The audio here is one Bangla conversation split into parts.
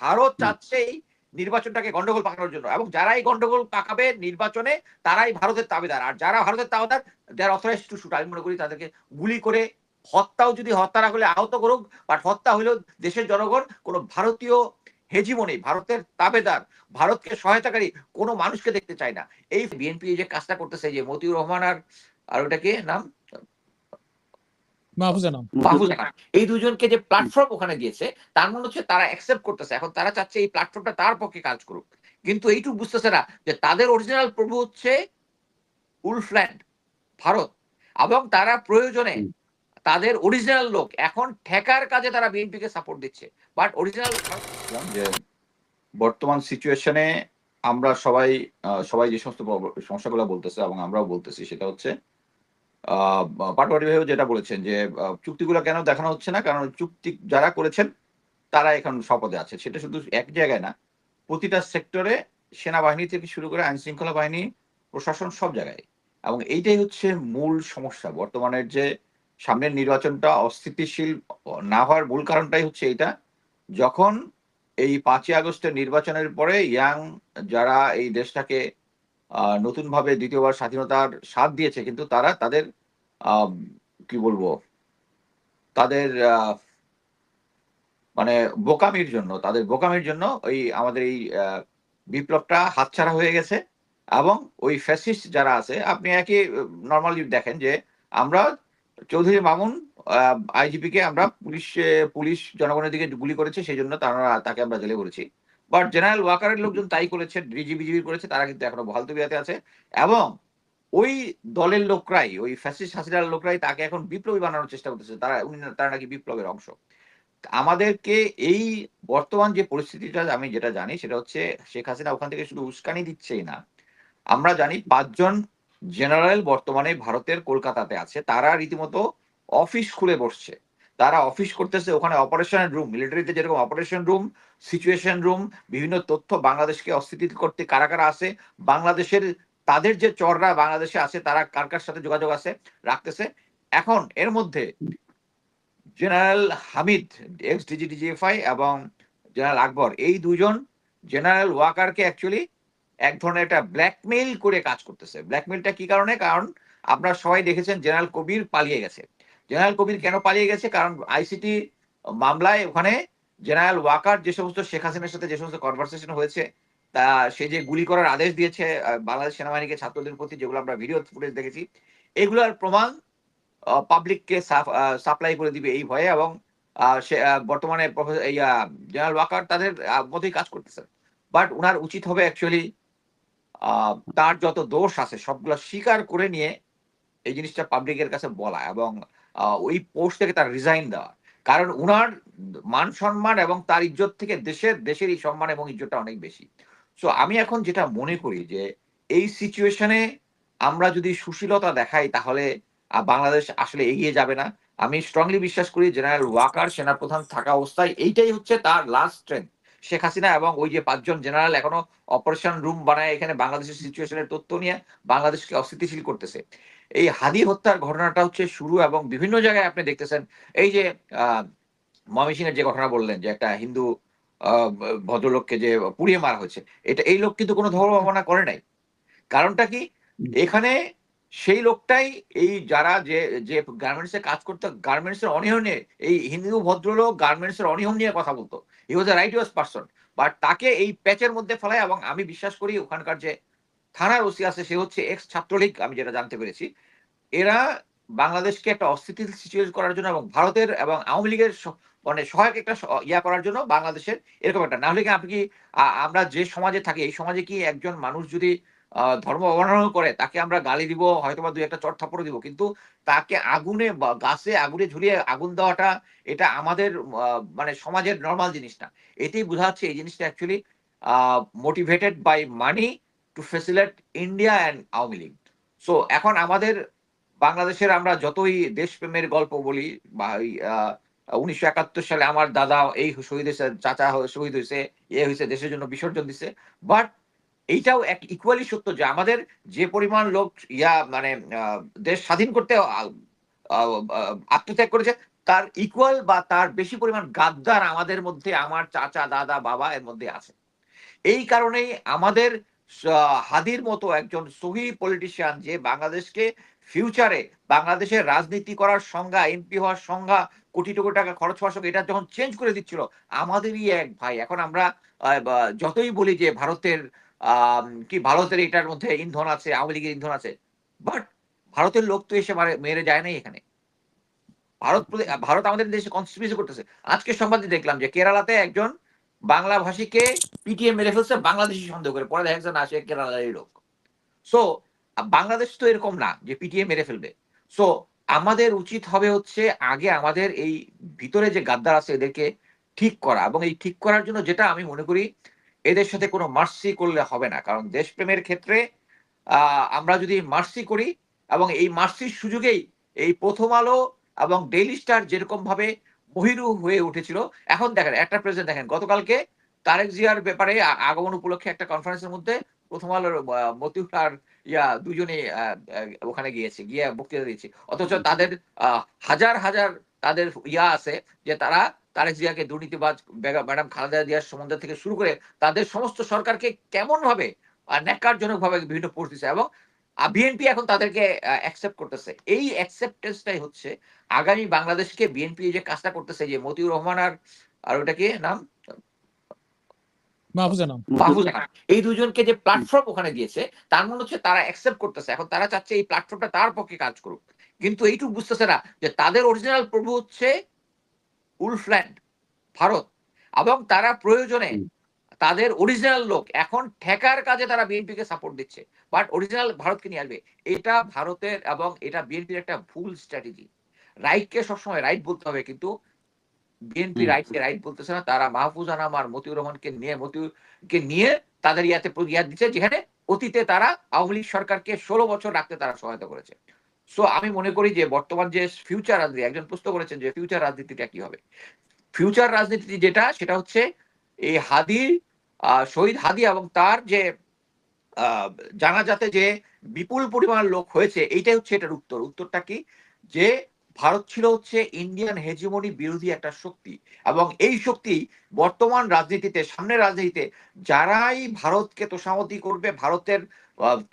ভারত চাচ্ছে এই নির্বাচনটাকে গন্ডগোল পাকানোর জন্য। এবং যারাই গন্ডগোল পাকাবে নির্বাচনে তারাই ভারতের তাবেদার। আর যারা ভারতের তাবেদার যারা অথরাইজ টু শুট আমি মনে করি তাদেরকে গুলি করে হত্যাও যদি হত্যা না হলে আহত করুক বাট হত্যা হলেও দেশের জনগণ কোনো ভারতীয় হেজিমনি ভারতের তাবেদার ভারতকে সহায়তাকারী কোনো মানুষকে দেখতে চায় না। এই বিএনপি যে কাজটা করতেছে যে মতিউর রহমান আর আর ওটাকে নাম? মাহফুজা মাহফুজ এই দুজনকে যে প্ল্যাটফর্ম ওখানে দিয়েছে তার মনে হচ্ছে তারা অ্যাকসেপ্ট করতেছে। এখন তারা চাচ্ছে এই প্ল্যাটফর্মটা তার পক্ষে কাজ করুক। কিন্তু এইটুকু বুঝতেছে না যে তাদের অরিজিনাল প্রভু হচ্ছে উলফল্যান্ড ভারত। এবং তারা প্রয়োজনে তাদের অরিজিনাল লোক এখন ঠেকার কাজে তারা বিএনপিকে সাপোর্ট দিচ্ছে। বাট অরিজিনাল যে বর্তমান সিচুয়েশনে আমরা সবাই আহ, সবাই যে সমস্ত সমস্যাগুলো বলতেছে এবং আমরাও বলতেছি সেটা হচ্ছে পাটোয়ারি ভাইও যেটা বলেছেন যে চুক্তিগুলো কেন দেখানো হচ্ছে না? কারণ চুক্তি যারা করেছেন, তারা এখন শপথে আছে। সেটা শুধু এক জায়গায় না, প্রতিটা সেক্টরে সেনাবাহিনী থেকে শুরু করে আইন শৃঙ্খলা বাহিনী, প্রশাসন সব জায়গায়। এবং এইটাই হচ্ছে মূল সমস্যা। বর্তমানের যে সামনের নির্বাচনটা অস্থিতিশীল না হওয়ার মূল কারণটাই হচ্ছে এটা যখন এই পাঁচই আগস্টের নির্বাচনের পরে ইয়াং যারা এই দেশটাকে নতুনভাবে দ্বিতীয়বার স্বাধীনতার স্বাদ দিয়েছে, কিন্তু তারা তাদের কি বলব, তাদের মানে বোকামির জন্য, তাদের বোকামির জন্য ওই আমাদের এই বিপ্লবটা হাতছাড়া হয়ে গেছে এবং ওই ফ্যাসিস্ট যারা আছে, আপনি একই নর্মালি দেখেন যে আমরা চৌধুরী মামুন আইজিপি কে আমরা পুলিশ পুলিশ জনগণের দিকে গুলি করেছে, সেই জন্য তারা, তাকে আমরা জেলে করেছি। বাট জেনারেল ওয়াকারের লোকজন তাই করেছে ডিজিবিজিবি করেছে, তারা কিন্তু এখনও বহাল তবিয়াতে আছে। এবং ওই দলের লোকরাই, ওই ফ্যাসিস্ট হাসিনার লোকরাই তাকে এখন বিপ্লবী বানানোর চেষ্টা করতেছে। তারা, উনি তারা নাকি বিপ্লবের অংশ। আমাদেরকে এই বর্তমান যে পরিস্থিতিটা, আমি যেটা জানি সেটা হচ্ছে শেখ হাসিনা ওখান থেকে শুধু উস্কানি দিচ্ছেই না। আমরা জানি পাঁচজন জেনারেল বর্তমানে ভারতের কলকাতাতে আছে। তারা রীতিমতো অফিস খুলে বসছে। তারা অফিস করতেছে ওখানে অপারেশন রুম মিলিটারিতে যেরকম অপারেশন রুম সিচুয়েশন রুম বিভিন্ন তথ্য বাংলাদেশকে অস্থিতিশীল করতে কারা কারা আছে, বাংলাদেশের তাদের যে চররা বাংলাদেশে আছে, তারা কার কার সাথে যোগাযোগ আছে, রাখতেছে। এখন এর মধ্যে জেনারেল হামিদ এক্স ডিজিডিজিএফআই এবং জেনারেল আকবর, এই দুজন জেনারেল ওয়াকারকে অ্যাকচুয়ালি এক ধরনের একটা ব্ল্যাকমেইল করে কাজ করতেছে। ব্ল্যাকমেইলটা কি কারণে? কারণ আপনারা সবাই দেখেছেন জেনারেল কবির পালিয়ে গেছে। জেনারেল কবির কেন পালিয়ে গেছে? কারণ আইসিটি মামলায় ওখানে জেনারেল ওয়াকার যে সমস্ত শেখ হাসিনার সাথে যে সমস্ত কনভারসেশন হয়েছে, তা সে যে গুলি করার আদেশ দিয়েছে বাংলাদেশ সেনাবাহিনীকে ছাত্রদের প্রতি যেগুলো আমরা ভিডিও ফুটেজ দেখেছি, এগুলোর প্রমাণ পাবলিককে সাপ্লাই করে দিবে এই ভয়ে এবং সে বর্তমানে জেনারেল ওয়াকার তাদের মতোই কাজ করতেছে। বাট ওনার উচিত হবে অ্যাকচুয়ালি তার যত দোষ আছে, সবগুলো স্বীকার করে নিয়ে এই জিনিসটা পাবলিকের কাছে বলা এবং ওই পোস্ট থেকে তার রিজাইন দেওয়া কারণ উনার মান সম্মান এবং তার ইজ্জত থেকে দেশের দেশেরই সম্মান এবং ইজ্জতটা অনেক বেশি। সো আমি এখন যেটা মনে করি যে, এই সিচুয়েশনে আমরা যদি সুশীলতা দেখাই, তাহলে বাংলাদেশ আসলে এগিয়ে যাবে না। আমি স্ট্রংলি বিশ্বাস করি জেনারেল ওয়াকার, সেনাপ্রধান থাকা অবস্থায়, এইটাই হচ্ছে তার লাস্ট স্ট্রেংথ শেখ হাসিনা এবং ওই যে পাঁচজন জেনারেল এখনও অপারেশন রুম বানায় এখানে বাংলাদেশের সিচুয়েশনের তথ্য নিয়ে, বাংলাদেশকে অস্থিতিশীল করতেছে। এই হাদি হত্যার ঘটনাটা হচ্ছে শুরু এবং বিভিন্ন জায়গায় আপনি দেখতেছেন, এই যে আহ যে ঘটনা বললেন, যে একটা হিন্দু ভদ্রলোককে যে পুড়িয়ে মারা হয়েছে, এটা এই লোক কিন্তু কোনো ধর্ম ভাবনা করে নাই। কারণটা কি? এখানে সেই লোকটাই এই যারা যে যে গার্মেন্টস এ কাজ করতো গার্মেন্টস এর অনিয়ম নিয়ে এই হিন্দু ভদ্রলোক গার্মেন্টস এর অনিয়ম নিয়ে কথা বলতো। He was right was person but তাকে এই প্যাচের মধ্যে ফেলায় এবং আমি বিশ্বাস করি ওখানকার যে থানার ওসি আছে, সে হচ্ছে এক্স ছাত্রলীগ, আমি যেটা জানতে পেরেছি। এরা বাংলাদেশকে একটা অস্থিতিশীল সিচুয়েশন করার জন্য এবং ভারতের এবং আওয়ামী লীগের মানে সহায়ক একটা ইয়া করার জন্য বাংলাদেশের এরকম একটা। না হলে কি আপনি কি আমরা যে সমাজে থাকি, এই সমাজে কি একজন মানুষ যদি ধর্ম অবমাননা করে, তাকে আমরা গালি দিব হয়তো বা দুই একটা চট থাপড় দিব, কিন্তু তাকে আগুনে গাছে আগুনে ঝুলিয়ে আগুন দেওয়াটা, এটা আমাদের মানে সমাজের নর্মাল জিনিস না। এতেই বোঝা যাচ্ছে এই জিনিসটা actually motivated by money to facilitate India and Awami League so এখন আমাদের বাংলাদেশের আমরা যতই দেশপ্রেমের গল্প বলি, বা উনিশশো একাত্তর সালে আমার দাদা এই শহীদ হয়েছে, চাচা শহীদ হয়েছে এ হয়েছে, দেশের জন্য বিসর্জন দিছে। বাট এইটাও এক ইকুয়ালি সত্য যে আমাদের যে পরিমাণ লোক ইয়া মানে দেশ স্বাধীন করতে আত্মত্যাগ করেছে, তার ইকুয়াল বা তার বেশি পরিমাণ গাদ্দার আমাদের মধ্যে আমার চাচা, দাদা, বাবা এর মধ্যে আছে। এই কারণেই আমাদের হাদির মতো একজন সহি পলিটিশিয়ান যে বাংলাদেশকে ফিউচারে বাংলাদেশের রাজনীতি করার সংজ্ঞা এমপি হওয়ার সংজ্ঞা কোটি কোটি টাকা খরচ হওয়ার সঙ্গে এটা যখন চেঞ্জ করে দিচ্ছিল, আমাদেরই এক ভাই। এখন আমরা যতই বলি যে ভারতের কি ভারতের এটার মধ্যে ইন্ধন আছে, আওয়ামী লীগের ইন্ধন আছে বাট ভারতের লোক তো এসে মেরে যায় নাই এখানে। ভারত ভারত আমাদের দেশে কনস্টিটিউশন করতেছে। আজকে সংবাদে দেখলাম যে কেরালাতে একজন বাংলা ভাষীকে পিটিএম মেরে ফেলছে, বাংলাদেশি সন্দেহ করে। পরে দেখা যাচ্ছে না, সে কেরালারই লোক। সো বাংলাদেশ তো এরকম না যে পিটিএম মেরে ফেলবে। সো আমাদের উচিত হবে হচ্ছে আগে আমাদের এই ভিতরে যে গাদ্দার আছে এদেরকে ঠিক করা এবং এই ঠিক করার জন্য যেটা আমি মনে করি, এদের সাথে কোনো মার্সি করলে হবে না। কারণ দেশপ্রেমের ক্ষেত্রে আমরা যদি মার্সি করি এবং এই মার্সির সুযোগেই এই প্রথম আলো এবং ডেইলি স্টার যেরকম ভাবে বহিরু হয়ে উঠেছিল। এখন দেখেন একটা প্রেজেন্ট দেখেন গতকালকে তারেক জিয়ার ব্যাপারে আগমন উপলক্ষে একটা কনফারেন্সের মধ্যে প্রথম আলোর মতিউর আর ইয়া দুজনে ওখানে গিয়েছে গিয়ে বক্তৃতা দিয়েছে। অথচ তাদের আহ, হাজার হাজার তাদের ইয়া আছে যে তারা তারেক জিয়াকে দুর্নীতিবাজ ম্যাডাম খালেদা জিয়ার সম্বন্ধে থেকে শুরু করে তাদের সমস্ত সরকারকে কেমন ভাবে ন্যাকারজনক ভাবে বিভিন্ন পোস্ট দিচ্ছে এবং বিএনপি এখন তাদেরকে অ্যাকসেপ্ট করতেছে। এই অ্যাকসেপ্টেন্সটাই হচ্ছে আগামী বাংলাদেশকে বিএনপি যে কাজটা করতেছে যে মতিউর রহমান আর আর ওটা কি নাম? এই দুজনকে যে প্ল্যাটফর্ম ওখানে দিয়েছে তার মনে হচ্ছে তারা অ্যাকসেপ্ট করতেছে। এখন তারা চাচ্ছে এই প্ল্যাটফর্মটা তার পক্ষে কাজ করুক। কিন্তু এইটুকু বুঝতেছে না যে তাদের অরিজিনাল প্রভু হচ্ছে উলফল্যান্ড ভারত। এবং তারা প্রয়োজনে। তাদের অরিজিনাল লোক। এখন ঠেকার কাজে তারা বিএনপি কে সাপোর্ট দিচ্ছে। বাট অরিজিনাল ভারতকে নিয়ে আসবে। এটা ভারতের এবং এটা বিএনপির একটা ভুল স্ট্র্যাটেজি রাইটকে সবসময় রাইট বলতে হবে কিন্তু বিএনপি। রাইটকে রাইট বলতেছে না। তারা মাহফুজ আনাম আর মতিউর রহমানকে নিয়ে মতিউরকে নিয়ে তাদের ইয়াতে ইয়া দিচ্ছে যেখানে অতীতে তারা আওয়ামী লীগ সরকারকে ষোলো বছর রাখতে তারা সহায়তা করেছে। সো আমি মনে করি যে বর্তমান যে ফিউচার রাজনীতি একজন প্রশ্ন করেছেন যে ফিউচার রাজনীতিটা কি হবে? ফিউচার রাজনীতি যেটা সেটা হচ্ছে এই হাদি আহ, শহীদ হাদি এবং তার যে জানাজাতে যে বিপুল পরিমাণ লোক হয়েছে, এইটাই হচ্ছে এটার উত্তর। উত্তরটা কি? যে ভারত ছিল হচ্ছে ইন্ডিয়ান হেজিমনি বিরোধী একটা শক্তি এবং এই শক্তি বর্তমান রাজনীতিতে, সামনের রাজনীতিতে যারাই ভারতকে তোষামতি করবে, ভারতের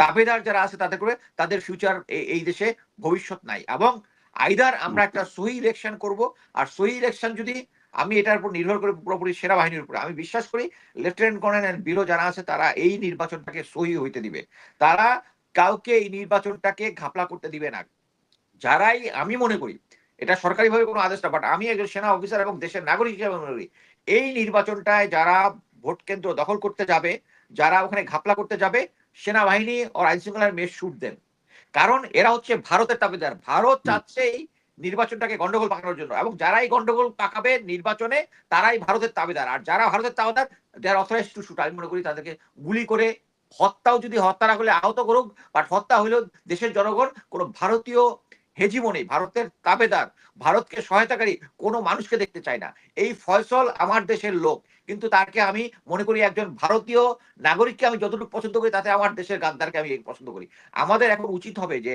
তাবেদার যারা আছে তাদের করে, তাদের ফিউচার এই দেশে ভবিষ্যৎ নাই এবং আইদার আমরা একটা সহি ইলেকশন করব, আর সহি ইলেকশন যদি আমি এটার উপর নির্ভর করে পুরোপুরি সেনাবাহিনীর উপরে। আমি বিশ্বাস করি লেফটেন্যান্ট কর্নেল ব্যুরো যারা আছে তারা এই নির্বাচনটাকে সহি হইতে দিবে। তারা কাউকে এই নির্বাচনটাকে ঘাপলা করতে দিবে না। যারাই আমি মনে করি এটা সরকারিভাবে কোনো আদেশ না বাট আমি একজন সেনা অফিসার এবং দেশের নাগরিক হিসেবে মনে করি এই নির্বাচনটায় যারা ভোট কেন্দ্র দখল করতে যাবে যারা ওখানে ঘাপলা করতে যাবে সেনাবাহিনী ও আইন শৃঙ্খলার মেয়ে শুট দেন। কারণ এরা হচ্ছে ভারতের তাবেদার। ভারত চাচ্ছে এই নির্বাচনটাকে গন্ডগোল পাকানোর জন্য। এবং যারাই গন্ডগোল পাকাবে নির্বাচনে, তারাই ভারতের তাবেদার। আর যারা ভারতের তাবেদার যারা অথরাইজ টু শুট আমি মনে করি তাদেরকে গুলি করে হত্যাও যদি হত্যা না হলে আহত করুক বাট হত্যা হলেও দেশের জনগণ কোনো ভারতীয় হেজিমনি ভারতের তাবেদার ভারতকে সহায়তাকারী কোনো মানুষকে দেখতে চায় না। এই ফয়সল আমার দেশের লোক কিন্তু তাকে আমি মনে করি একজন ভারতীয় নাগরিককে আমি যতটুকু পছন্দ করি তাতে আমার দেশের গাদ্দারকে আমি পছন্দ করি। আমাদের এখন উচিত হবে যে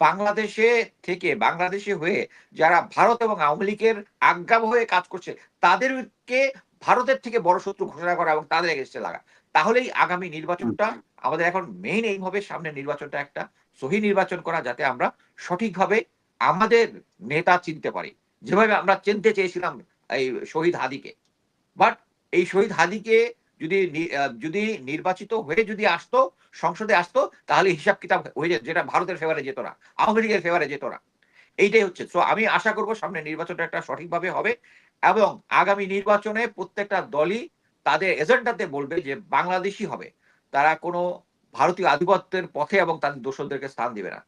বাংলাদেশে থেকে বাংলাদেশে হয়ে যারা ভারত এবং আওয়ামী লীগের আজ্ঞা হয়ে কাজ করছে তাদেরকে ভারতের থেকে বড় শত্রু ঘোষণা করা এবং তাদের এগেস্টে লাগা। তাহলেই আগামী নির্বাচনটা আমাদের এখন মেইন এইভাবে সামনে নির্বাচনটা একটা সহি নির্বাচন করা যাতে আমরা সঠিকভাবে আমাদের নেতা চিনতে পারি। যেভাবে আমরা চিনতে চেয়েছিলাম এই শহীদ হাদিকে। বাট এই শহীদ হাদিকে যদি যদি নির্বাচিত হয়ে যদি আসতো, সংসদে আসতো, তাহলে হিসাব কিতাব হয়ে যেত, যেটা ভারতের ফেভারে যেত না, আওয়ামী লীগের ফেভারে যেত না। এইটাই হচ্ছে। তো আমি আশা করব সামনে নির্বাচনটা একটা সঠিকভাবে হবে এবং আগামী নির্বাচনে প্রত্যেকটা দলই তাদের এজেন্ডাতে বলবে যে বাংলাদেশি হবে। তারা কোনো ভারতীয় আধিপত্যের পথে এবং তাদের দোষরদেরকে স্থান দিবে না।